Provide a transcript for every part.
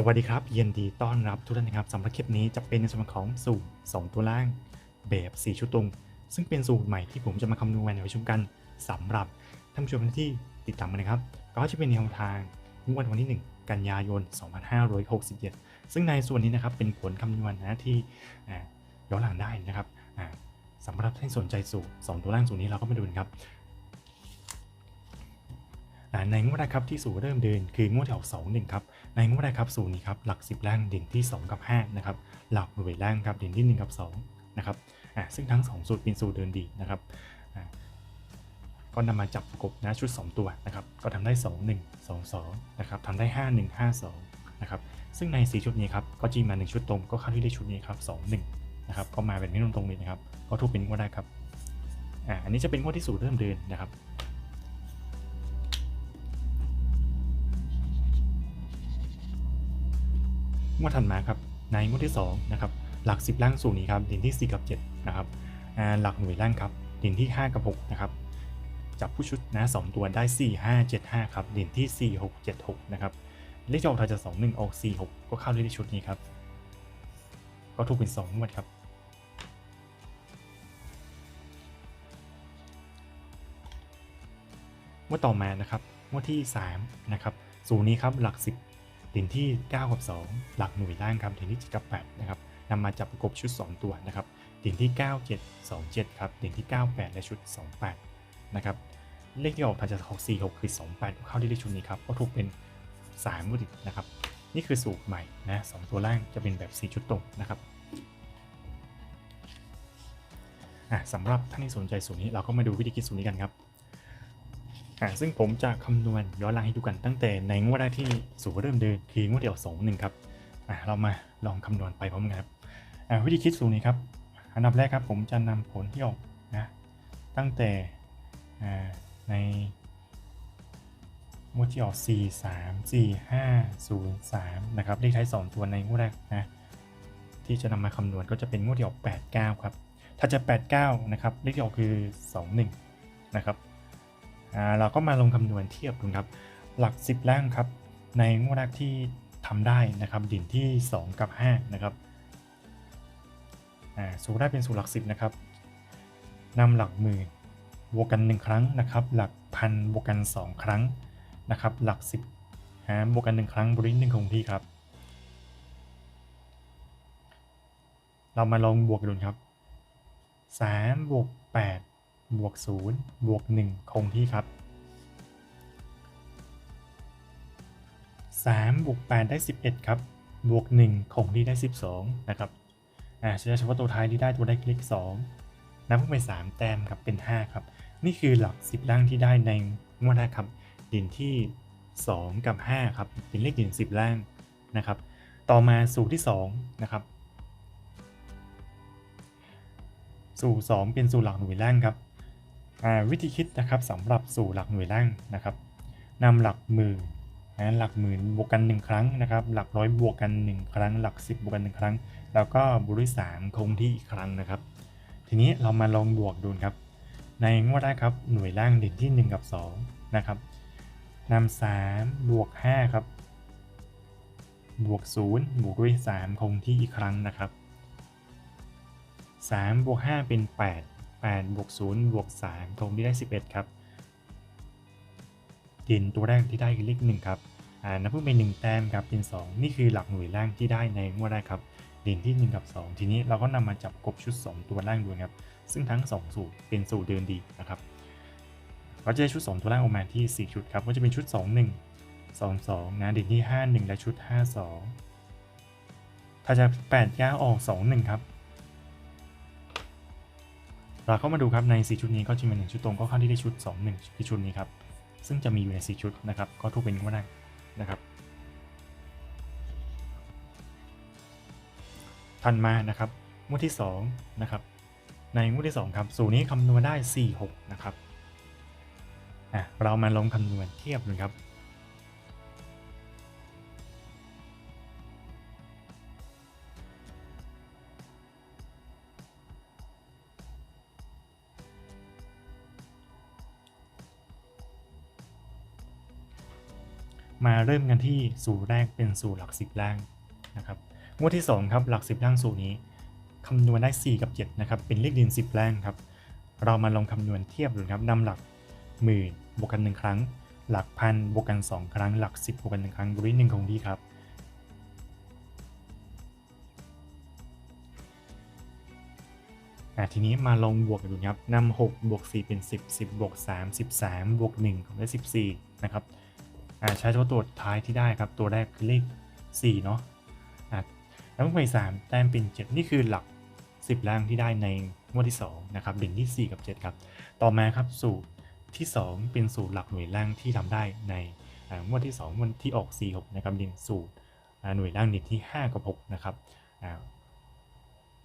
สวัสดีครับยินดีต้อนรับทุกท่านนะครับสำหรับคลิปนี้จะเป็นในส่วนของสูตร 2 ตัวล่างแบบ 4 ชุดตรง ซึ่งเป็นสูตรใหม่ที่ผมจะมาคำนวณในประชุมกันสำหรับท่านผู้ชมที่ติดตามกันนะครับ ก็จะเป็นแนวทางงวดวันที่ 1 กันยายน 2567 ซึ่งในส่วนนี้นะครับเป็นผลคำนวณนะที่ย้อนหลังได้นะครับอ่าสำหรับท่านสนใจสูตร 2 ตัวล่างสูตรนี้เราก็มาดูกันครับ ในงวดแรกครับที่สูตรเริ่มเดินคืองวดที่ออกสองหนึ่งครับในงวดแรกครับสูตรนี้ครับหลัก 10ล่างเด่นที่ 2 กับ5นะครับหลักหน่วยล่างครับเด่นที่1กับ2นะครับอ่าซึ่งทั้ง 2 สูตรเป็นสูตรเดินดีนะครับอ่าก็นำมาจับประกบนะชุด 2 ตัวนะครับก็ทำได้ 2 1 2 2นะครับทำได้ 5 1 5 2นะครับซึ่งใน 4 ชุดนี้ครับก็จีมา 1 ชุดตรงก็เข้าที่ได้ชุดนี้ครับ2 1นะครับก็มาเป็นไม่ตรงๆเลยนะครับก็ทุกเป็นงวดแรกครับอ่าอันนี้จะเป็นงวดที่สูตรเริ่มเดินนะครับ งวดถัดมาครับในงวดที่2นะครับหลัก 10 ล่างสูงนี้ครับด่นที่ 4 กับ7นะครับหลักหน่วยล่างครับด่นที่ 5 กับ6นะครับจับผู้ชุดนะ2ตัวได้ 4 5 7 5ครับด่นที่ 4 6 7 6นะครับเลขจะออกทายจะ2 1ออก4 6 ก็เข้าได้ในชุดนี้ครับก็ถูกเป็น2งวดครับงวดต่อมานะครับงวดที่ 3 นะครับ สูงนี้ครับ หลัก 10 เด่นที่ 9 กับ 2 หลักหน่วยล่างครับเด่นที่ 7 กับ 8 นะครับนำมาจับประกบชุด 2 ตัวนะครับเด่นที่ 9 7 2 7 ครับเด่นที่ 9 8 และชุด 28 นะครับ เลขที่ออกทางจะออก4 6 คือ 28ก็เข้าที่เลขชุดนี้ครับ ก็ถูกเป็น3มุดินะครับ นี่คือสูตรใหม่นะสองตัวล่างจะเป็นแบบ 4 ชุดตรงนะครับสำหรับท่านที่สนใจสูตรนี้เราก็มาดูวิธีคิดสูตรนี้กันครับ อ่าซึ่งผมจะคำนวณย้อนหลังให้ดูกันตั้งแต่ในงวดแรกที่สูตรเริ่มเดินคืองวดเดียวสองหนึ่งครับอ่าเรามาลองคำนวณไปพร้อมกันครับอ่าวิธีคิดสูตรนี้ครับ อันดับแรกครับผมจะนำผลที่ออกนะตั้งแต่อ่าในงวดที่ออก 4 3 4 5 0 3 นะครับเลขท้าย 2 ตัวในงวดแรกนะที่จะนำมาคำนวณก็จะเป็นงวดที่ออก 8 9 ครับ ถ้าจะ 8 9 นะครับเลขที่ออกคือ 2 1 นะครับ เราก็มาลงคำนวณเทียบดูครับ หลัก 10 ล่างครับ ในงวดแรกที่ทำได้นะครับดิ่นที่ 2 กับ 5 นะครับสูตรได้เป็นสูตรหลัก 10 นะครับนำหลักหมื่นบวกกัน 1 ครั้งนะครับ หลักพันบวกกัน 2 ครั้งนะครับ หลัก 10หารบวกกัน 1 ครั้งบริหนึ่งคงที่ครับ เรามาลองบวกกันดูครับ3บวก8 บวก0บวก1คงที่ครับ3บวก8ได้ 11 ครับ บวก 1 คงที่ได้ 12 นะครับ อ่าใช้เฉพาะตัวท้ายที่ได้ตัวได้คลิก 2 นับขึ้นไป3แต้มครับ เป็น 5 ครับ นี่คือหลัก 10 ล่างที่ได้ในงวดแรกครับเด่นที่ 2 กับ 5 ครับ เป็นเลขเด่น10 ล่างนะครับ ต่อมาสูตรที่ 2 นะครับ สู่2เป็นสู่หลักหน่วยล่างครับ วิธีคิดนะครับสำหรับสู่หลักหน่วยล่างนะครับนำหลักหมื่นนะหลักหมื่นบวกกัน 1 ครั้งนะครับ หลักร้อยบวกกัน 1 ครั้ง หลัก 10 บวกกัน 1 ครั้ง แล้วก็บวกด้วย3คงที่อีกครั้งนะครับ ทีนี้เรามาลองบวกดูครับ ในงวดแรกครับหน่วยล่างเด่นที่ 1 กับ 2 นะครับนำ3บวก5ครับ บวก 0 บวกด้วย 3 คงที่อีกครั้งนะครับ 3 บวก 5 เป็น 8 8บวก0บวก3คงที่ได้ 11 ครับเด่นตัวแรกที่ได้คือเลข1ครับอ่านับเพิ่มเป็น1แต้มครับเป็น 2 นี่คือหลักหน่วยล่างที่ได้ในงวดแรกครับเด่นที่ 1 กับ 2 ทีนี้เราก็นำมาจับกบชุด 2 ตัวล่างดูครับ ซึ่งทั้ง 2 สูตรเป็นสูตรเดินดีนะครับเราจะได้ชุด 2 ตัวล่างออกมาที่ 4 ชุดครับก็จะเป็นชุด 2 1 2 2นะเด่นที่ 5 1 และชุด 5 2ถ้าจะ8 9ออก 2 1 ครับ เราเข้ามาดูครับใน 4 ชุดนี้ก็จะมี1ชุดตรงก็เข้าที่ได้ชุด 2 1ที่ชุดนี้ครับ ซึ่งจะมีอยู่ใน 4 ชุดนะครับ ก็ทุกเป็นก็ได้นะครับถัดมานะครับงวดที่2นะครับ ในงวดที่ 2 ครับ สูตรนี้คำนวณได้ 4 6 นะครับอะเรามาลองคำนวณเทียบดูครับ มาเริ่มกันที่สูตรแรกเป็นสูตรหลักสิบล่างนะครับงวดที่สองครับหลักสิบล่างสูตรนี้คำนวณได้ 4 กับ7นะครับเป็นเลขดิน 10ล่งครับ เรามาลองคำนวณเทียบดูครับนำหลักหมื่นบวกกัน 1 ครั้ง หลักพันบวกกัน 2 ครั้ง หลัก 10บวกกัน 1 ครั้งบริหนึ่งคงที่ครับอะทีนี้มาลองบวกกันดูครับนำ6บวก4เป็น 10 10บวก3 13บวก1ของได้14 นะครับ ใช้ตัวตัวท้ายที่ได้ครับ ตัวแรกคือเลข 4 เนาะแล้วไป3แต้มเป็น 7 นี่คือหลัก 10ล่างที่ได้ในงวดที่ 2 นะครับเด่นที่ 4 กับ 7 ครับ ต่อมาครับสูตรที่ 2 เป็นสูตรหลักหน่วยล่างที่ทำได้ในงวดที่ 2 วันที่ออก 4 6 นะครับเด่นสูตรหน่วยล่างเด่นที่ 5 กับ 6 นะครับ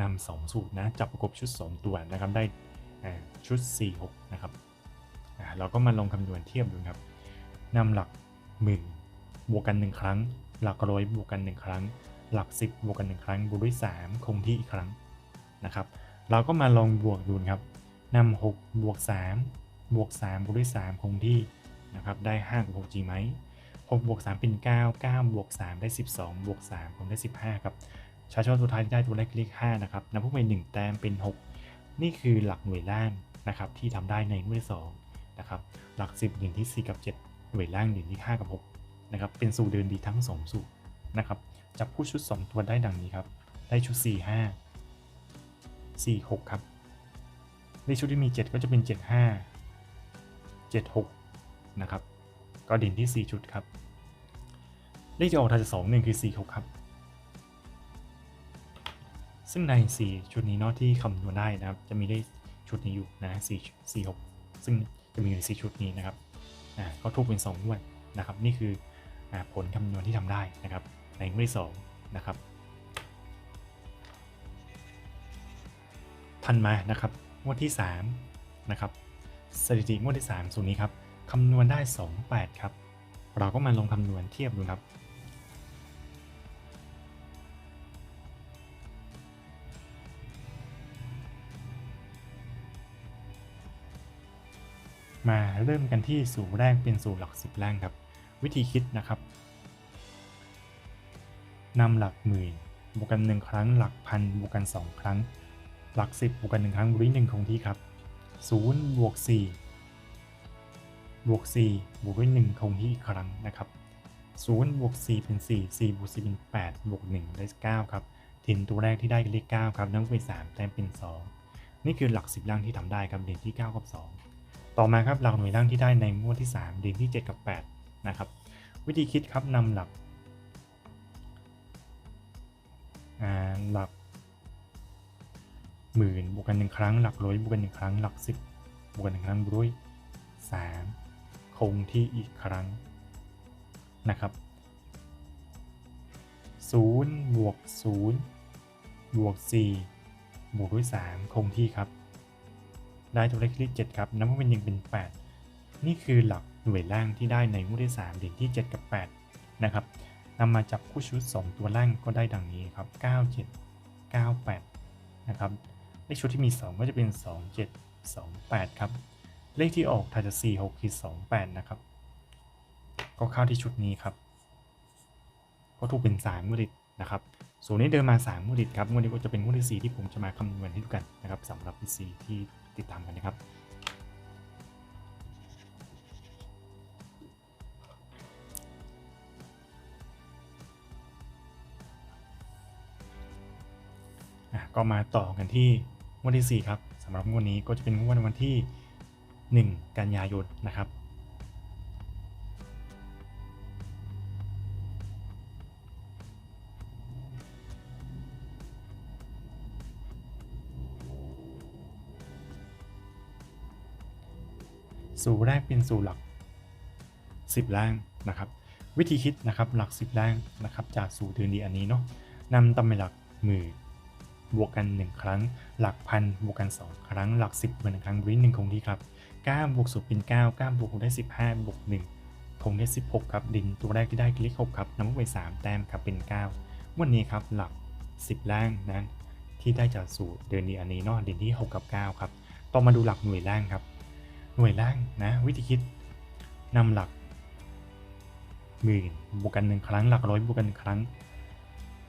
นำสองสูตรนะจับประกบชุด 2 ตัวนะครับได้ชุด 4 6 นะครับเราก็มาลงคำนวณเทียบดูครับนำหลัก หมื่นบวกกัน 1 ครั้ง หลักร้อยบวกกัน 1 ครั้ง หลัก 10 บวกกัน 1 ครั้ง บวกด้วย 3 คงที่อีกครั้งนะครับ เราก็มาลองบวกดูครับนำ6บวก3บวก3บวกด้วย 3 คงที่นะครับ ได้5กับ6จริงไหม6บวก3เป็น 9 9บวก3ได้ 12บวก3ผมได้ 15 ครับชาร์จตัวท้ายได้ตัวเลขเลข5นะครับนำพวกไป1แต้มเป็น 6 นี่คือหลักหน่วยล่างนะครับที่ทำได้ในหน่วย2นะครับหลัก 10หนึ่งที่ 4 กับ 7 หน่วยล่างหนึ่ที่5กับ6นะครับเป็นสูตรเดินดีทั้ง 2 สูตรนะครับจับคู่ชุด 2 ตัวได้ดังนี้ครับ ได้ชุด 4 5 4 6 ครับ ในชุดที่มี 7 ก็จะเป็น 7 5 7 6 นะครับ ก็เด่นที่ 4 ชุดครับ เลขจะออกทางจะ2 1 คือ 4 6 ครับ ซึ่งใน 4 ชุดนี้เนาะที่คำนวณได้นะครับ จะมีได้ชุดนี้อยู่นะ4 4 6 ซึ่งจะมีอยู่ใน4ชุดนี้นะครับ อ่าก็ทุกเป็น2งวดนะครับ นี่คืออผลคำนวณที่ทำได้นะครับ ในงวดที่2นะครับทันมานะครับงวดที่3นะครับสถิติงวดที่3ส่วนนี้ครับคำนวณได้ 28 ครับ เราก็มาลงคำนวณเทียบดูครับ มาเริ่มกันที่สูตรแรกเป็นสูตรหลัก10แรกครับ วิธีคิดนะครับนำหลักหมื่นบวกกัน 1 ครั้ง หลักพันบวกกัน 2 ครั้ง หลัก 10บวกกัน 1 ครั้งบริหนึ่งคงที่ครับ0บวก4บวก4บวกด้วย1คงที่อีกครั้งนะครับ0บวก4เป็น 4 4บวก4เป็น8บวก1ได้9ครับถิ่นตัวแรกที่ได้คือเลข9ครับนั่นเป็น3แต้มเป็น 2 นี่คือหลัก 10ล่างที่ทำได้ครับเด่นที่ 9 กับ 2 ต่อมาครับหลักหน่วยล่างที่ได้ในงวดที่ 3 เด่นที่ 7 กับ 8 นะครับ วิธีคิดครับนำหลักหลักหมื่นบวกกันหนึ่งครั้ง หลักร้อยบวกกันหนึ่งครั้ง หลักสิบบวกกันหนึ่งครั้งบวกด้วยสามคงที่อีกครั้งนะครับศูนย์บวกศูนย์บวกสี่บวกด้วยสามคงที่ครับ ได้ตัวเลขที่เจ็ดครับนับว่าเป็นหนึ่งเป็นแปดนี่คือหลักหน่วยล่างที่ได้ในงวดที่สามเด่นที่ 7 กับ 8 นะครับนำมาจับคู่ชุด 2 ตัวล่างก็ได้ดังนี้ครับ 97 98 นะครับ เลขชุดที่มี 2 ก็จะเป็น 27 28 ครับ เลขที่ออกถ้าจะ46คือ28 นะครับ ก็เข้าที่ชุดนี้ครับ ก็ถูกเป็น3มูดิตนะครับส่วนนี้เดินมา3มูดิตครับงวดนี้ก็จะเป็นงวดที่ 4 ที่ผมจะมาคำนวณให้ดูกันนะครับสำหรับ PC ที่ ติดตามกันนะครับอะก็มาต่อกันที่งวดที่ 4 ครับสำหรับงวดนี้ก็จะเป็นงวดวันที่ 1 กันยายนนะครับ สูตรแรกเป็นสูตรหลัก 10ล่างนะครับ วิธีคิดนะครับหลัก 10ล่างนะครับ จากสูตรเดินดีอันนี้เนาะนำตำแหน่งหลักหมื่นบวกกัน 1 ครั้ง หลักพันบวกกัน 2 ครั้ง หลัก 10บวกกันหนึ่งครั้งบริหนึ่งคงที่ครับ9บวก0เป็น9 9บวกได้15บวก1คงได้ 16 ครับ ดินตัวแรกที่ได้คือเลข6ครับนำไป3แต้มครับเป็น 9 วันนี้ครับหลัก 10 ล่างนั้นที่ได้จากสูตรเดินดีอันนี้เนาะดินที่ 6 กับ 9 ครับ ต่อมาดูหลักหน่วยล่างครับ หน่วยล่างนะวิธีคิดนำหลักหมื่นบวกกันหนึ่งครั้ง หลักร้อยบวกกันหนึ่งครั้ง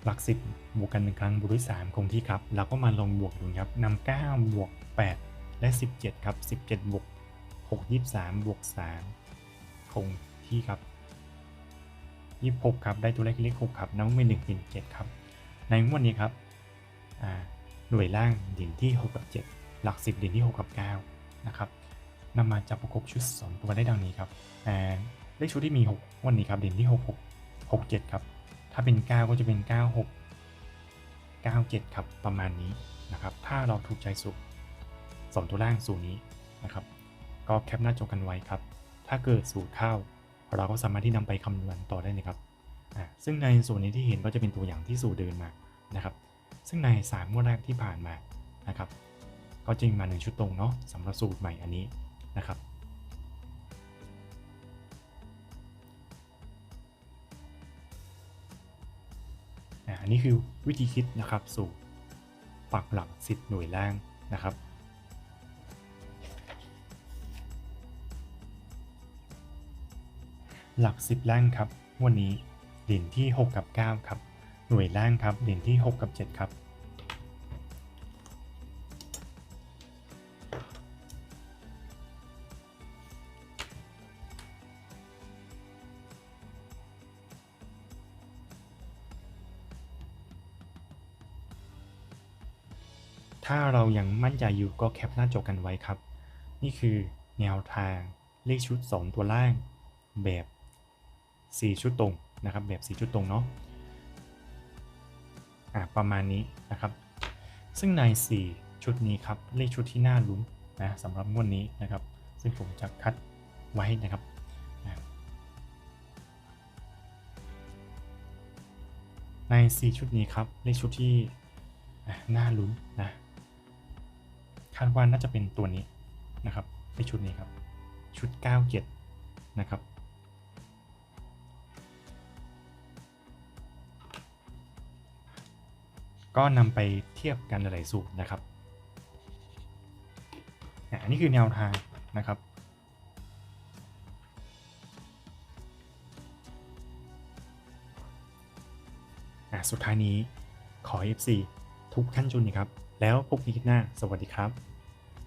หลักสิบบวกกันหนึ่งครั้งบวกด้วยสามคงที่ครับเราก็มาลงบวกดูครับนำเก้าบวกแปดและสิบเจ็ดครับสิบเจ็ดบวกหกยี่สามบวกสามคงที่ครับยี่หกครับได้ตัวเลขเลขหกครับน้ำเป็นหนึ่งเป็นเจ็ดครับ ในงวดนี้ครับหน่วยล่างด่นที่6กับ7หลัก10เด่นที่6กับ9นะครับ นำมาจับประกบชุด 2 ตัวได้ดังนี้ครับเลขชุดที่มี 6 วันนี้ครับเด่นที่ 6 6 6 7 ครับ ถ้าเป็น 9 ก็จะเป็น 9 6 9 7 ครับ ประมาณนี้นะครับ ถ้าเราถูกใจสุด2ตัวล่างสูตรนี้นะครับ ก็แคปหน้าจอกันไว้ครับ ถ้าเกิดสูตรเข้าเราก็สามารถที่นำไปคำนวณต่อได้เลยครับ ซึ่งในส่วนนี้ที่เห็นก็จะเป็นตัวอย่างที่สู่เดินมานะครับ ซึ่งในสามงวดแรกที่ผ่านมานะครับ ก็จริงมาหนึ่งชุดตรงเนาะสำหรับสูตรใหม่อันนี้ นะครับ อันนี้คือวิธีคิดนะครับสู่ปักหลักสิบหน่วยล่างนะครับหลัก 10 ล่างครับ วันนี้เด่นที่ 6 กับ 9 ครับ หน่วยล่างครับเด่นที่ 6 กับ 7 ครับ ถ้าเรายังมั่นใจอยู่ก็แคปหน้าจอกันไว้ครับ นี่คือแนวทางเลขชุด 2 ตัวล่างแบบ 4 ชุดตรงนะครับ แบบ 4 ชุดตรงเนาะอะประมาณนี้นะครับ ซึ่งใน 4 ชุดนี้ครับ เลขชุดที่น่าลุ้นนะสำหรับงวดนี้นะครับ ซึ่งผมจะคัดไว้นะครับใน 4 ชุดนี้ครับ เลขชุดที่น่าลุ้นนะ คาดว่าน่าจะเป็นตัวนี้นะครับในชุดนี้ครับ ชุด 9 เกียรตินะครับ ก็นำไปเทียบกันหลายๆสูตรนะครับอะอันนี้คือแนวทางนะครับอะสุดท้ายนี้ขอ FC ทุกท่านชนนะครับ แล้วพบกันคลิปหน้า สวัสดีครับ